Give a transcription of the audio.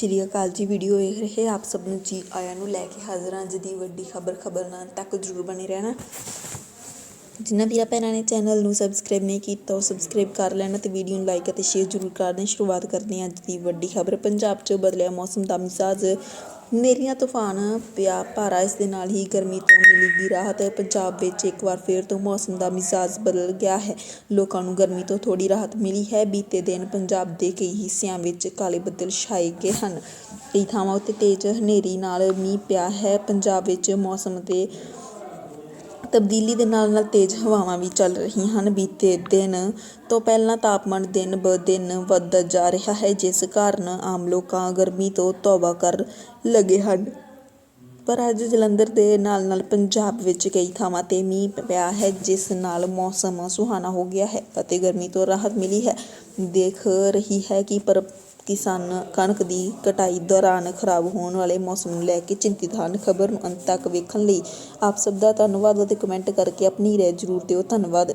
ਸ਼੍ਰੀ ਅਕਾਲ ਜੀ ਵੀਡੀਓ ਵੇਖ ਰਹੇ ਆਪ ਸਭ ਨੂੰ ਜੀ ਆਇਆਂ ਨੂੰ ਲੈ ਕੇ ਹਾਜ਼ਰ ਹਾਂ ਅੱਜ ਦੀ ਵੱਡੀ ਖਬਰ ਖਬਰ ਤੱਕ ਜਰੂਰ ਬਣੇ ਰਹਿਣਾ। ਜਿਨ੍ਹਾਂ ਵੀਰਾਂ ਭੈਣਾਂ ਨੇ ਚੈਨਲ ਨੂੰ ਸਬਸਕ੍ਰਾਈਬ ਨਹੀਂ ਕੀਤਾ, ਉਹ ਸਬਸਕ੍ਰਾਈਬ ਕਰ ਲੈਣਾ ਤੇ ਵੀਡੀਓ ਨੂੰ ਲਾਈਕ ਅਤੇ ਸ਼ੇਅਰ ਜਰੂਰ ਕਰ ਦੇਣ ਸ਼ੁਰੂਆਤ ਕਰਦੇ ਹਾਂ ਅੱਜ ਦੀ ਵੱਡੀ ਖਬਰ। ਪੰਜਾਬ 'ਚ ਬਦਲਿਆ ਮੌਸਮ ਦਾ ਮਿਜ਼ਾਜ। ਹਨੇਰੀਆਂ ਤੂਫਾਨ, ਪਿਆ ਭਾਰਾ, ਇਸ ਦੇ ਨਾਲ ਹੀ ਗਰਮੀ ਤੋਂ ਮਿਲੇਗੀ ਰਾਹਤ। ਪੰਜਾਬ ਵਿੱਚ ਇੱਕ ਵਾਰ ਫਿਰ ਤੋਂ ਮੌਸਮ ਦਾ ਮਿਜ਼ਾਜ ਬਦਲ ਗਿਆ ਹੈ। ਲੋਕਾਂ ਨੂੰ ਗਰਮੀ ਤੋਂ ਥੋੜੀ ਰਾਹਤ ਮਿਲੀ ਹੈ। ਬੀਤੇ ਦਿਨ ਪੰਜਾਬ ਦੇ ਕਈ ਹਿੱਸਿਆਂ ਵਿੱਚ ਕਾਲੇ ਬੱਦਲ ਛਾਏ ਗਏ ਹਨ। ਕਈ ਥਾਵਾਂ ਉੱਤੇ ਤੇਜ਼ ਹਨੇਰੀ ਨਾਲ ਮੀਂਹ ਪਿਆ ਹੈ। ਪੰਜਾਬ ਵਿੱਚ ਮੌਸਮ ਦੇ ਤਬਦੀਲੀ ਦੇ ਨਾਲ ਨਾਲ ਤੇਜ਼ ਹਵਾਵਾਂ ਵੀ ਚੱਲ ਰਹੀਆਂ ਹਨ। ਬੀਤੇ ਦਿਨ ਤੋਂ ਪਹਿਲਾਂ ਤਾਪਮਾਨ ਦਿਨ ਬ ਦਿਨ ਵੱਧਦਾ ਜਾ ਰਿਹਾ ਹੈ, ਜਿਸ ਕਾਰਨ ਆਮ ਲੋਕਾਂ ਗਰਮੀ ਤੋਂ ਤੌਬਾ ਕਰ ਲਗੇ ਹਨ। ਪਰ ਅੱਜ ਜਲੰਧਰ ਦੇ ਨਾਲ ਨਾਲ ਪੰਜਾਬ ਵਿੱਚ ਕਈ ਥਾਵਾਂ ਤੇ ਮੀਂਹ ਪਿਆ ਹੈ, ਜਿਸ ਨਾਲ ਮੌਸਮ ਸੁਹਾਣਾ ਹੋ ਗਿਆ ਹੈ ਅਤੇ ਗਰਮੀ ਤੋਂ ਰਾਹਤ ਮਿਲੀ ਹੈ। ਦੇਖ ਰਹੀ ਹੈ ਕਿ ਪਰ ਕਿਸਾਨ ਕਣਕ ਦੀ ਕਟਾਈ ਦੌਰਾਨ ਖਰਾਬ ਹੋਣ ਵਾਲੇ ਮੌਸਮ ਨੂੰ ਲੈ ਕੇ ਚਿੰਤਿਤ ਹਨ। ਖਬਰ ਨੂੰ ਅੰਤ ਤੱਕ ਵੇਖਣ ਲਈ ਆਪ ਸਭ ਦਾ ਧੰਨਵਾਦ ਅਤੇ ਕਮੈਂਟ ਕਰਕੇ ਆਪਣੀ ਰਾਏ ਜ਼ਰੂਰ ਦਿਓ। ਧੰਨਵਾਦ।